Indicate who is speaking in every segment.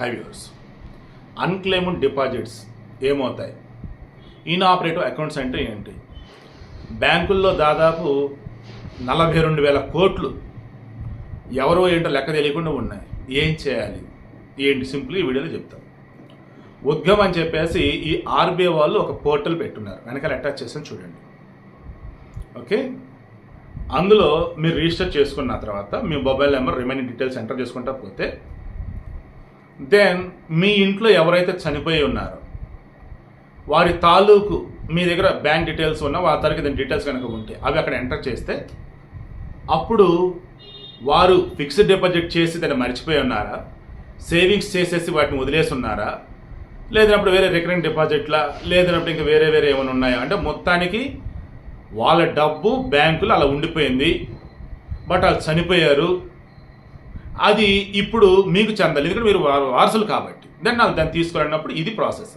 Speaker 1: హైవ్యూర్స్ unclaimed deposits ఏమవుతాయి? Inoperative accounts అంటే ఏంటి? బ్యాంకుల్లో దాదాపు నలభై రెండు వేల కోట్లు ఎవరో ఏంటో లెక్క తెలియకుండా ఉన్నాయి. ఏం చేయాలి? ఏంటి? సింపుల్ ఈ వీడియోలో చెప్తాం. ఉద్గమ్ అని చెప్పేసి ఈ ఆర్బీఐ వాళ్ళు ఒక పోర్టల్ పెట్టున్నారు. వెనకాల అటాచ్ చేసాను చూడండి. ఓకే? అందులో మీరు రిజిస్టర్ చేసుకున్న తర్వాత మీ mobile number remaining details enter చేసుకుంటా పోతే దెన్ మీ ఇంట్లో ఎవరైతే చనిపోయి ఉన్నారో వారి తాలూకు మీ దగ్గర బ్యాంక్ డీటెయిల్స్ ఉన్న వారి తరగతి దాని డీటెయిల్స్ కనుక ఉంటే అవి అక్కడ ఎంటర్ చేస్తే అప్పుడు వారు ఫిక్స్డ్ డిపాజిట్ చేసి దాన్ని మర్చిపోయి ఉన్నారా? సేవింగ్స్ చేసేసి వాటిని వదిలేసి ఉన్నారా? లేదన్నప్పుడు వేరే రికరింగ్ డిపాజిట్లా లేదన్నప్పుడు ఇంకా వేరే వేరే ఏమైనా ఉన్నాయా? అంటే మొత్తానికి వాళ్ళ డబ్బు బ్యాంకులో అలా ఉండిపోయింది. బట్ వాళ్ళు చనిపోయారు. అది ఇప్పుడు మీకు చెందాలి. ఎందుకంటే మీరు వారసులు కాబట్టి. దెన్ నాకు దాన్ని తీసుకోవాలన్నప్పుడు ఇది ప్రాసెస్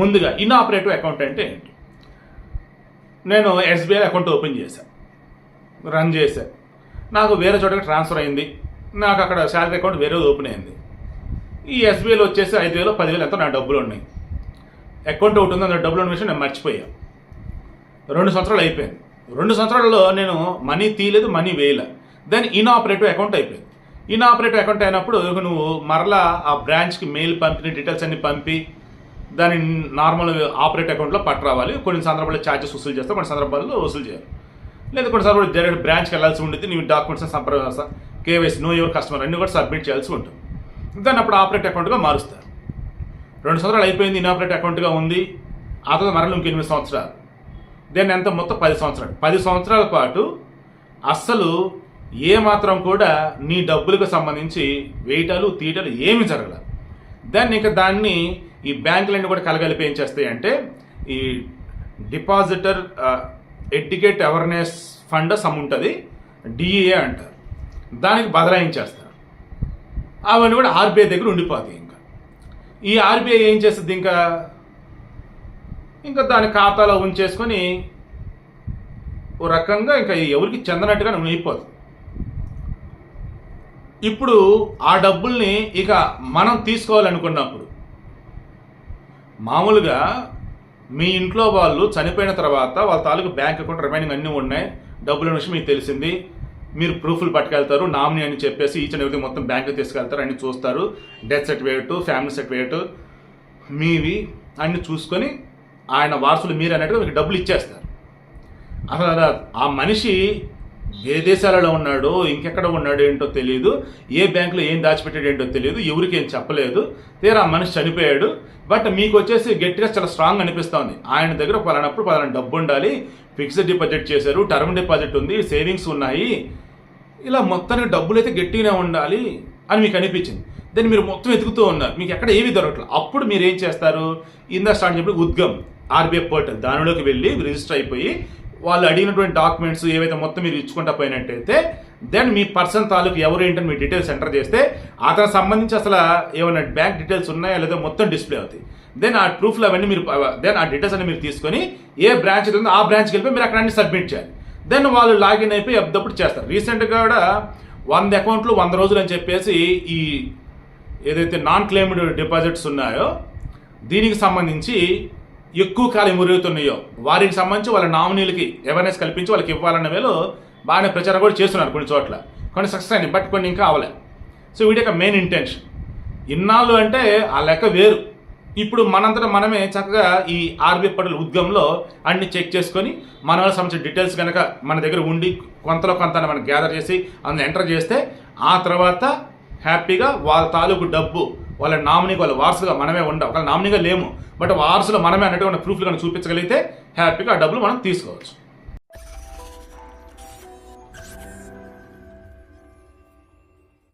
Speaker 1: ముందుగా ఇన్ఆపరేటివ్ అకౌంట్ అంటే ఏంటి? నేను ఎస్బీఐ అకౌంట్ ఓపెన్ చేశాను రన్ చేశాను నాకు వేరే చోటకి ట్రాన్స్ఫర్ అయింది. నాకు అక్కడ శాలరీ అకౌంట్ వేరే ఓపెన్ అయింది. ఈ ఎస్బీఐలో వచ్చేసి ఐదు వేలు పదివేలు ఎంతో నా డబ్బులు ఉన్నాయి. అకౌంట్ ఒకటి ఉంది అందులో డబ్బులు ఉన్న విషయం నేను మర్చిపోయాను రెండు సంవత్సరాలు అయిపోయింది. రెండు సంవత్సరాలలో నేను మనీ తీయలేదు మనీ వేయలే. దెన్ ఇన్ఆపరేటివ్ అకౌంట్ అయిపోయింది. ఇన్ఆపరేటివ్ అకౌంట్ అయినప్పుడు నువ్వు మరలా ఆ బ్రాంచ్కి మెయిల్ పంపిన డీటెయిల్స్ అన్ని పంపి దాని నార్మల్ ఆపరేట్ అకౌంట్లో పట్టురావాలి కొన్ని సందర్భాల్లో ఛార్జెస్ వసూలు చేస్తాం కొన్ని సందర్భాల్లో వసూలు చేయాలి లేదా కొన్ని సందర్భాల్లో డైరెక్ట్ బ్రాంచ్కి వెళ్ళాల్సి ఉంటుంది నీ డాక్యుమెంట్స్ సంప్రదాయ కేవైసీ నో యువర్ కస్టమర్ అన్ని కూడా సబ్మిట్ చేయాల్సి ఉంటుంది. దాన్ని అప్పుడు ఆపరేట్ అకౌంట్గా మారుస్తారు. రెండు సంవత్సరాలు అయిపోయింది ఇన్ఆపరేట్ అకౌంట్గా ఉంది ఆ తర్వాత మరలా ఇంక ఎనిమిది సంవత్సరాలు. దాన్ని ఎంత? మొత్తం పది సంవత్సరాలు. పది సంవత్సరాల పాటు అస్సలు ఏ మాత్రం కూడా నీ డబ్బులకు సంబంధించి వేయటాలు తీయటాలు ఏమి జరగలేదు దాన్ని ఇంకా దాన్ని ఈ బ్యాంకులన్నీ కూడా కలగలిపి ఏం చేస్తాయి అంటే ఈ depositor educate awareness fund sum ఉంటుంది డిఏ అంటారు. దానికి బదలాయించేస్తారు అవన్నీ కూడా ఆర్బీఐ దగ్గర ఉండిపోతాయి ఇంకా. ఈ ఆర్బీఐ ఏం చేస్తుంది ఇంకా? ఇంకా దాని ఖాతాలో ఉంచేసుకొని ఓ రకంగా ఇంకా ఎవరికి చెందనట్టుగా నువ్వు అయిపోతుంది ఇప్పుడు ఆ డబ్బుల్ని ఇక మనం తీసుకోవాలనుకున్నప్పుడు మామూలుగా మీ ఇంట్లో వాళ్ళు చనిపోయిన తర్వాత వాళ్ళ తాలూకు బ్యాంక్ అకౌంట్ రిమైనింగ్ అన్నీ ఉన్నాయి డబ్బుల విషయం మీకు తెలిసింది మీరు ప్రూఫ్లు పట్టుకెళ్తారు నామినీ అని చెప్పేసి ఈచ్ అండ్ మొత్తం బ్యాంకుకి తీసుకెళ్తారు అన్ని చూస్తారు డెత్ సర్టిఫికేట్ ఫ్యామిలీ సర్టిఫికేట్ మీవి అన్ని చూసుకొని ఆయన వారసులు మీరు అన్నట్టుగా మీకు డబ్బులు ఇచ్చేస్తారు. అసలు ఆ మనిషి ఏ దేశాలలో ఉన్నాడో ఇంకెక్కడ ఉన్నాడో ఏంటో తెలియదు ఏ బ్యాంకులో ఏం దాచిపెట్టాడు ఏంటో తెలియదు ఎవరికి ఏం చెప్పలేదు. తీరా మనిషి చనిపోయాడు. బట్ మీకు వచ్చేసి గట్టిగా చాలా స్ట్రాంగ్ అనిపిస్తోంది. ఆయన దగ్గర పలానప్పుడు పలానా డబ్బు ఉండాలి. ఫిక్స్డ్ డిపాజిట్ చేశారు. టర్మ్ డిపాజిట్ ఉంది. సేవింగ్స్ ఉన్నాయి. ఇలా మొత్తానికి డబ్బులు అయితే గట్టిగానే ఉండాలి అని మీకు అనిపించింది. దాన్ని మీరు మొత్తం వెతుకుతూ ఉన్నారు. మీకు ఎక్కడ ఏవి దొరకట్లేదు. అప్పుడు మీరు ఏం చేస్తారు? ఇందా స్టార్ట్ చెప్పి ఉద్గమ్ ఆర్బీఐ పోర్టల్ దానిలోకి వెళ్ళి రిజిస్టర్ అయిపోయి వాళ్ళు అడిగినటువంటి డాక్యుమెంట్స్ ఏవైతే మొత్తం మీరు ఇచ్చుకుంటా పోయినట్టయితే దెన్ మీ పర్సన్ తాలూకు ఎవరు ఏంటని మీ డీటెయిల్స్ ఎంటర్ చేస్తే అతనికి సంబంధించి అసలు ఏమైనా బ్యాంక్ డీటెయిల్స్ ఉన్నాయా లేదా మొత్తం డిస్ప్లే అవుతాయి. దెన్ ఆ ప్రూఫ్లు అవన్నీ మీరు దెన్ ఆ డీటెయిల్స్ అన్ని మీరు తీసుకొని ఏ బ్రాంచ్ ఉందో ఆ బ్రాంచ్కి వెళ్ళిపోయి మీరు అక్కడ అన్ని సబ్మిట్ చేయాలి. దెన్ వాళ్ళు లాగిన్ అయిపోయి అప్పుడప్పుడు చేస్తారు. రీసెంట్గా కూడా వంద అకౌంట్లు వంద రోజులు అని చెప్పేసి ఈ ఏదైతే నాన్ క్లెయిమ్డ్ డిపాజిట్స్ ఉన్నాయో దీనికి సంబంధించి ఎక్కువ కాలం మురుగుతున్నాయో వారికి సంబంధించి వాళ్ళ నామినీలకి అవేర్నెస్ కల్పించి వాళ్ళకి ఇవ్వాలన్న వేలో బాగానే ప్రచారం కూడా చేస్తున్నారు కొన్ని చోట్ల. కొన్ని సక్సెస్ అయింది బట్ కొన్ని ఇంకా అవలే. సో వీటి యొక్క మెయిన్ ఇంటెన్షన్ ఇన్నాళ్ళు అంటే ఆ లెక్క వేరు. ఇప్పుడు మనంతటా మనమే చక్కగా ఈ ఆర్బీఐ పటల్ ఉద్యమంలో అన్ని చెక్ చేసుకొని మన వాళ్ళకి సంబంధించిన డీటెయిల్స్ కనుక మన దగ్గర ఉండి కొంతలో కొంత మనం గ్యాదర్ చేసి అందులో ఎంటర్ చేస్తే ఆ తర్వాత హ్యాపీగా వాళ్ళ తాలూకు డబ్బు వాళ్ళ నామినీకి వాళ్ళ వారసులుగా మనమే ఉండం. ఒకవేళ నామినీగా లేము బట్ వారసులు మనమే అన్నట్టు ప్రూఫ్లు కానీ చూపించగలిగితే హ్యాపీగా ఆ డబ్బులు మనం తీసుకోవచ్చు.